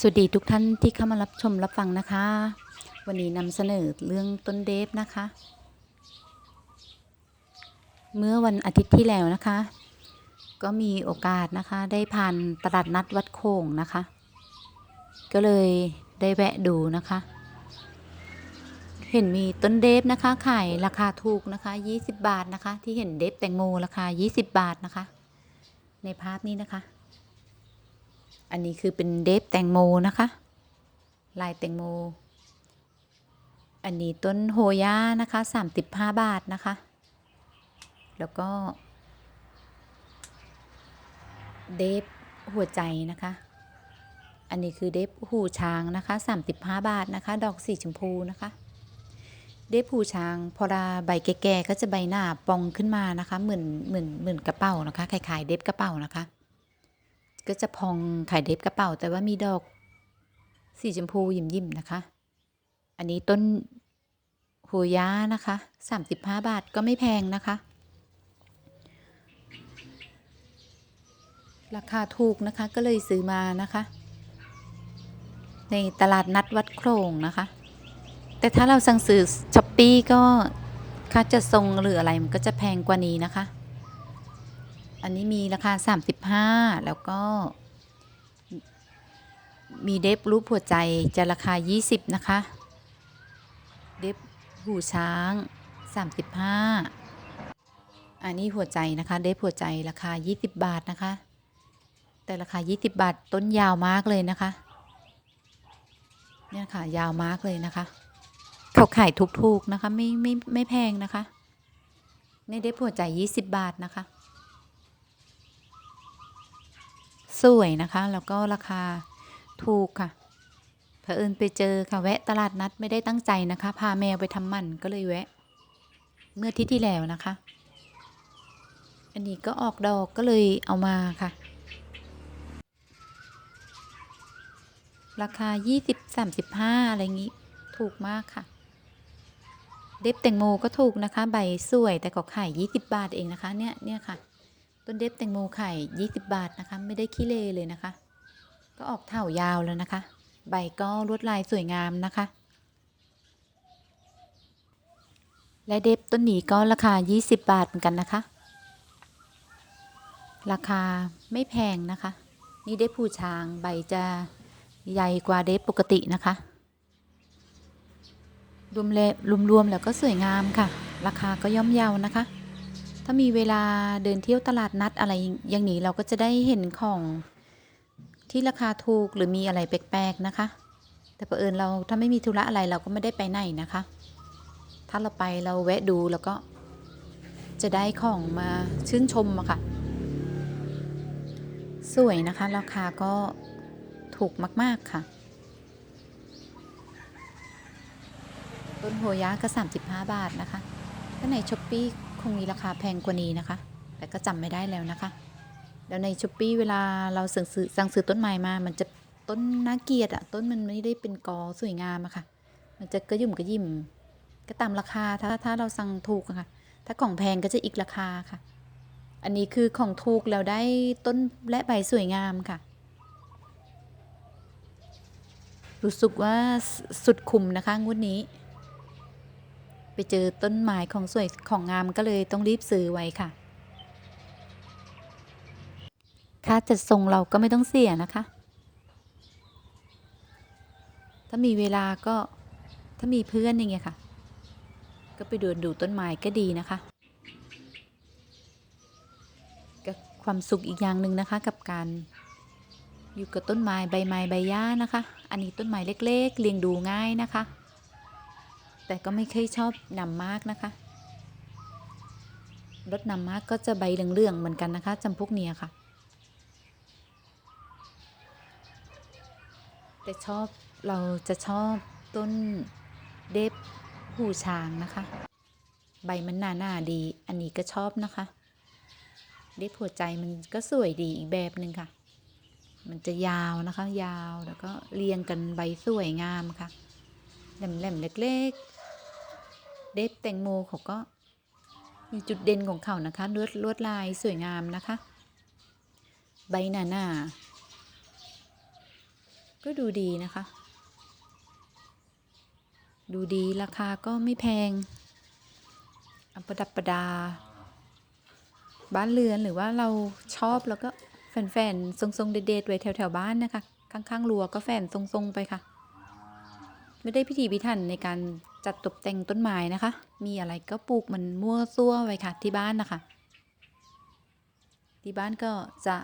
สวัสดีทุกท่านที่เข้ามารับชมรับฟังนะคะ วันนี้นำเสนอเรื่องต้นเดฟนะคะ เมื่อวันอาทิตย์ที่แล้วนะคะ ก็มีโอกาสนะคะได้ผ่านตลาดนัดวัดโค้งนะคะ ก็เลยได้แวะดูนะคะ เห็นมีต้นเดฟนะคะขายราคาถูกนะคะ 20 บาทนะคะ ที่เห็นเดฟแตงโมราคา 20 บาทนะคะ ในภาพนี้นะคะ อันนี้คือเป็นเดฟแตงโมนะคะ ลายแตงโม อันนี้ต้นโฮย่านะคะ35 บาทนะคะ แล้วก็ เดฟหัวใจนะคะ อันนี้คือเดฟหูช้างนะคะ 35 บาทนะคะ ดอกสีชมพูนะคะเดฟหูช้าง พอดาใบแก่ๆก็จะใบหน้าปองขึ้นมานะคะ เหมือนเหมือนเหมือนกระเป๋านะคะคล้ายๆเดฟกระเป๋านะคะ ก็จะพองขายเดฟกระเป๋า แต่ว่ามีดอกสีชมพูยิ้มยิ้มนะคะ อันนี้ต้นโหย่านะคะ 35 บาทก็ไม่แพงนะคะ ราคาถูกนะคะก็เลยซื้อมานะคะ ในตลาดนัดวัดโครงนะคะ แต่ถ้าเราสั่งซื้อช้อปปี้ก็ค่าจะทรงหรืออะไรมันก็จะแพงกว่านี้นะคะ อันนี้มีราคา 35 แล้วก็ มีเดฟรูปหัวใจจะราคา 20 นะคะ เดฟหูช้าง 35 อันนี้หัวใจนะคะ เดฟหัวใจราคา 20 บาทนะคะ แต่ราคา 20 บาทต้นยาวมากเลยนะคะ เนี่ยค่ะยาวมากเลยนะคะ เขาขายถูกๆนะคะไม่ไม่ไม่แพงนะคะในเดฟหัวใจ 20 บาทนะคะ สวยนะคะ แล้วก็ราคาถูกค่ะเผอิญไปเจอค่ะแวะตลาดนัดไม่ได้ตั้งใจนะคะ พาแมวไปทำมันก็เลยแวะ เมื่ออาที่ที่แล้วนะคะ อันนี้ก็ออกดอกก็เลยเอามาค่ะ ราคา 20 35 อะไรงี้ ถูกมากค่ะ เด็บแตงโมก็ถูกนะคะ ใบสวยแต่ก็ขาย 20 บาทเองนะคะ เนี่ยเนี่ยค่ะ ต้นเด็บแตงโมไข่ 20 บาทนะคะ ไม่ได้ขี้เลเลยนะคะ ก็ออกเถายาวแล้วนะคะ ใบก็ลวดลายสวยงามนะคะ และเด็บต้นนี้ก็ราคา 20 บาทเหมือนกันนะคะ ราคาไม่แพงนะคะ นี่เด็บผู้ช้างใบจะใหญ่กว่าเด็บปกตินะคะรวมแล้วรวมๆแล้วก็สวยงามค่ะ ราคาก็ย่อมเยานะคะ ถ้ามีเวลาเดินเที่ยวตลาดนัดอะไรอย่างนี้เราก็จะได้เห็นของที่ราคาถูกหรือมีอะไรแปลกๆนะคะ แต่เผอิญเราถ้าไม่มีธุระอะไรเราก็ไม่ได้ไปไหนนะคะ ถ้าเราไปเราแวะดูแล้วก็จะได้ของมาชื่นชมอะค่ะ สวยนะคะ ราคาก็ถูกมาก ๆ ค่ะ ต้นโฮยะก็ 35 บาทนะคะถ้าในช้อปปี้ คงมีราคาแพงกว่านี้นะคะ แต่ก็จำไม่ได้แล้วนะคะแล้วในช้อปปี้เวลาเราสั่งซื้อสั่งซื้อต้นไม้มา มันจะต้นน่าเกลียดอะต้นมันไม่ได้เป็นกอสวยงามอะค่ะ มันจะกระยุ่มกระยิ่มก็ตามราคาถ้าถ้าเราสั่งถูกอะค่ะ ถ้าของแพงก็จะอีกราคาค่ะ อันนี้คือของถูกแล้วได้ต้นและใบสวยงามค่ะ รู้สึกว่าสุดคุ้มนะคะงวดนี้ ไปเจอต้นไม้ของสวยของงามก็เลยต้องรีบซื้อไว้ค่ะ ค่าจัดส่งเราก็ไม่ต้องเสียนะคะ ถ้ามีเวลาก็ถ้ามีเพื่อนอย่างเงี้ยค่ะ ก็ไปเดินดูต้นไม้ก็ดีนะคะก็ความสุขอีกอย่างหนึ่งนะคะกับการอยู่กับต้นไม้ใบไม้ใบหญ้านะคะ อันนี้ต้นไม้เล็ก ๆ เลี้ยงดูง่ายนะคะ แต่ก็ไม่เคยชอบนำมากนะคะรถนำมากก็จะใบเหลืองๆเหมือนกันนะคะจำพวกเนี้ยค่ะ แต่ชอบเราจะชอบต้นเดฟหูช้างนะคะ ใบมันหนาหนาดี อันนี้ก็ชอบนะคะ เดฟหัวใจมันก็สวยดีอีกแบบหนึ่งค่ะ มันจะยาวนะคะ ยาวแล้วก็เรียงกันใบสวยงามค่ะแหลมๆเล็ก ๆ เดฟแตงโมเขาก็มีจุดเด่นของเขานะคะลวดลวดลายสวยงามนะคะ ใบหนาๆก็ก็ดูดีนะคะ ดูดีราคาก็ไม่แพงอประดับประดา บ้านเรือนหรือว่าเราชอบแล้วก็แฟนๆทรงๆเด็ดๆไว้แถวๆบ้านนะคะ ข้างๆรัวก็แฟนทรงๆไปค่ะ ไม่ได้พิธีพิถันในการจัดตกแต่งต้นไม้นะคะ มีอะไรก็ปลูกมันมั่วซั่วไว้ค่ะที่บ้านนะคะ ที่บ้านก็จะ